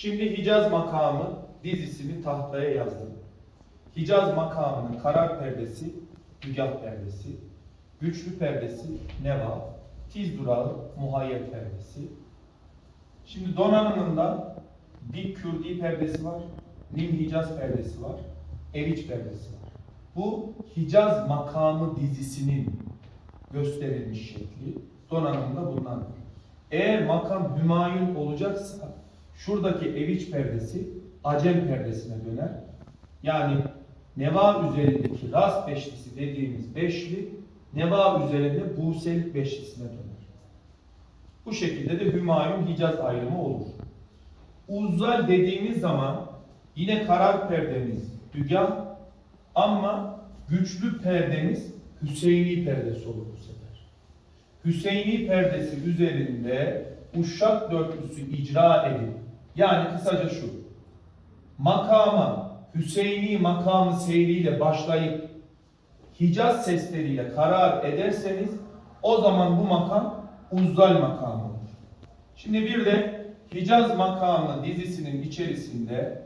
Şimdi Hicaz makamı dizisini tahtaya yazdım. Hicaz makamının karar perdesi, dügah perdesi, güçlü perdesi, neva, tiz durağı, muhayyer perdesi. Şimdi donanımında dik kürdi perdesi var, nim Hicaz perdesi var, eriç perdesi var. Bu Hicaz makamı dizisinin gösterilmiş şekli. Donanımda bunlardır. Eğer makam hümayun olacaksa şuradaki eviç perdesi acem perdesine döner. Yani neva üzerindeki rast beşlisi dediğimiz beşli neva üzerinde buselik beşlisine döner. Bu şekilde de hümayun hicaz ayrımı olur. Uzzal dediğimiz zaman yine karar perdemiz dügah ama güçlü perdemiz Hüseyini perdesi olur bu sefer. Hüseyini perdesi üzerinde uşak dörtlüsü icra edip yani kısaca şu makama Hüseyini makamı seyriyle başlayıp Hicaz sesleriyle karar ederseniz o zaman bu makam uzzal makamı olur. Şimdi bir de Hicaz makamı dizisinin içerisinde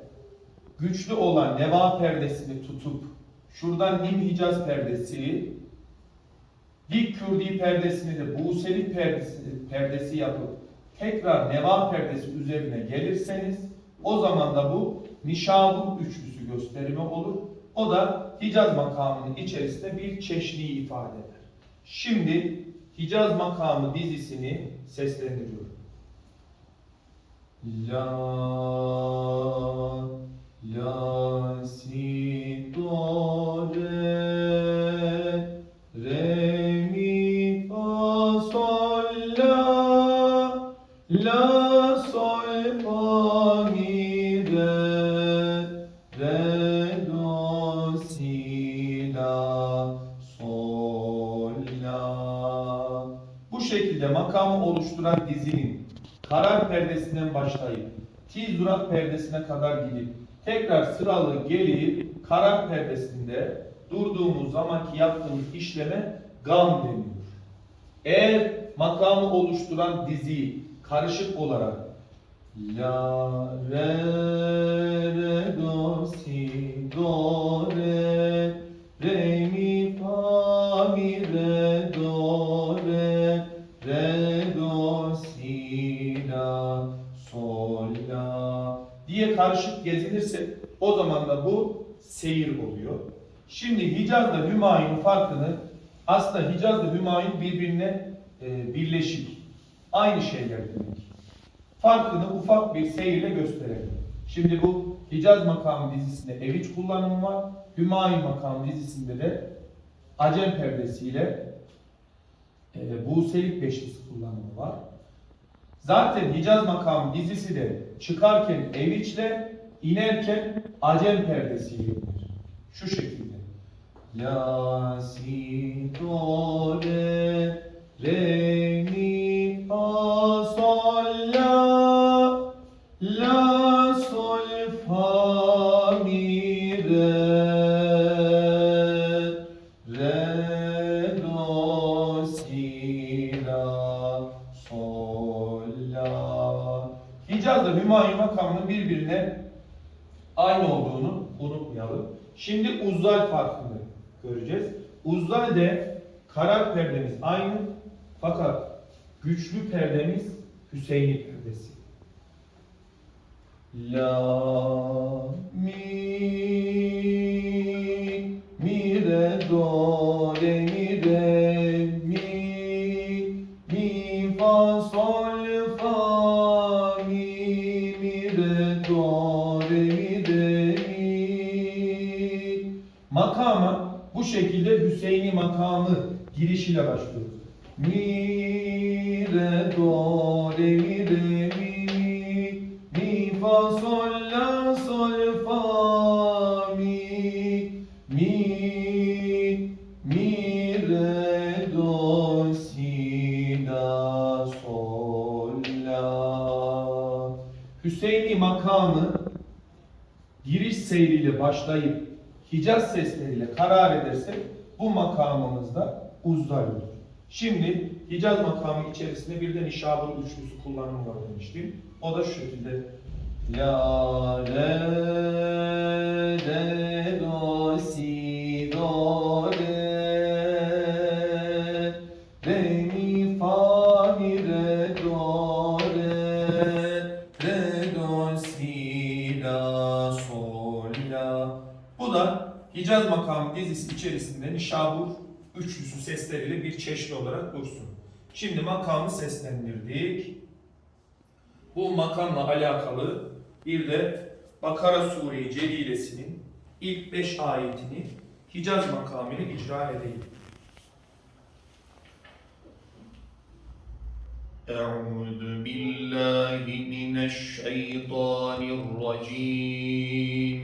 güçlü olan neva perdesini tutup şuradan nim Hicaz perdesi dik kürdi perdesini de Buseli perdesi, perdesi yapıp tekrar neva perdesi üzerine gelirseniz o zaman da bu nişabur üçlüsü gösterimi olur. O da Hicaz makamının içerisinde bir çeşniyi ifade eder. Şimdi Hicaz makamı dizisini seslendiriyorum. La La si şekilde makamı oluşturan dizinin karar perdesinden başlayıp tiz durak perdesine kadar gidip tekrar sıralı gelip karar perdesinde durduğumuz zamanki yaptığımız işleme gam deniyor. Eğer makamı oluşturan dizi karışık olarak La, re, re, do, si, gezilirse o zaman da bu seyir oluyor. Şimdi Hicaz'la Hümayun farkını aslında Hicaz'la Hümayun birbirine e, birleşik. Aynı şeyler demek. Farkını ufak bir seyirle gösterelim. Şimdi bu Hicaz makamı dizisinde eviç kullanımı var. Hümayun makamı dizisinde de Acem perdesiyle e, Buselik beşlisi kullanımı var. Zaten Hicaz makamı dizisi de çıkarken eviçle inerken Acem perdesiyle iner. Şu şekilde. La si do re re mi fa sol la la sol fa mi re re do si la sol la Hicaz'la Hümayun makamının birbirine aynı olduğunu unutmayalım. Şimdi uzzal farkını göreceğiz. Uzzal'de karar perdemiz aynı fakat güçlü perdemiz Hüseyin'i perdesi. La mi mi re do re mi re mi mi fa sol makamı girişiyle başlıyoruz. Mi re do re mi? Re mi mi fa sol la sol fa mi. Mi mi re do si la sol la. Hüseyin'i makamı giriş seyriyle başlayıp Hicaz sesleriyle karar edersek bu makamımızda uzdar olur. Şimdi Hicaz makamı içerisinde bir de nişabur üçlüsü kullanımı var demiştim. O da şu şekilde La, re, re, do, si, Hicaz makamı dizisi içerisinde nişabur üçlüsü sesleriyle bir çeşni olarak dursun. Şimdi makamı seslendirdik. Bu makamla alakalı bir de Bakara Sure-i Celilesi'nin ilk beş ayetini Hicaz makamını icra edeyim. أعوذ بالله من الشيطان الرجيم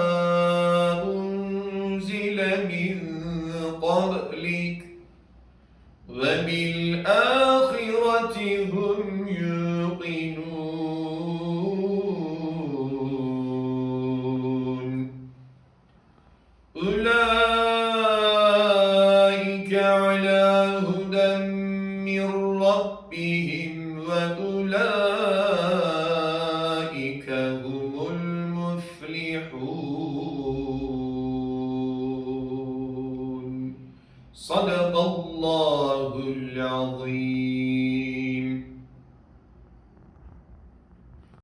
هم المفلحون. صدق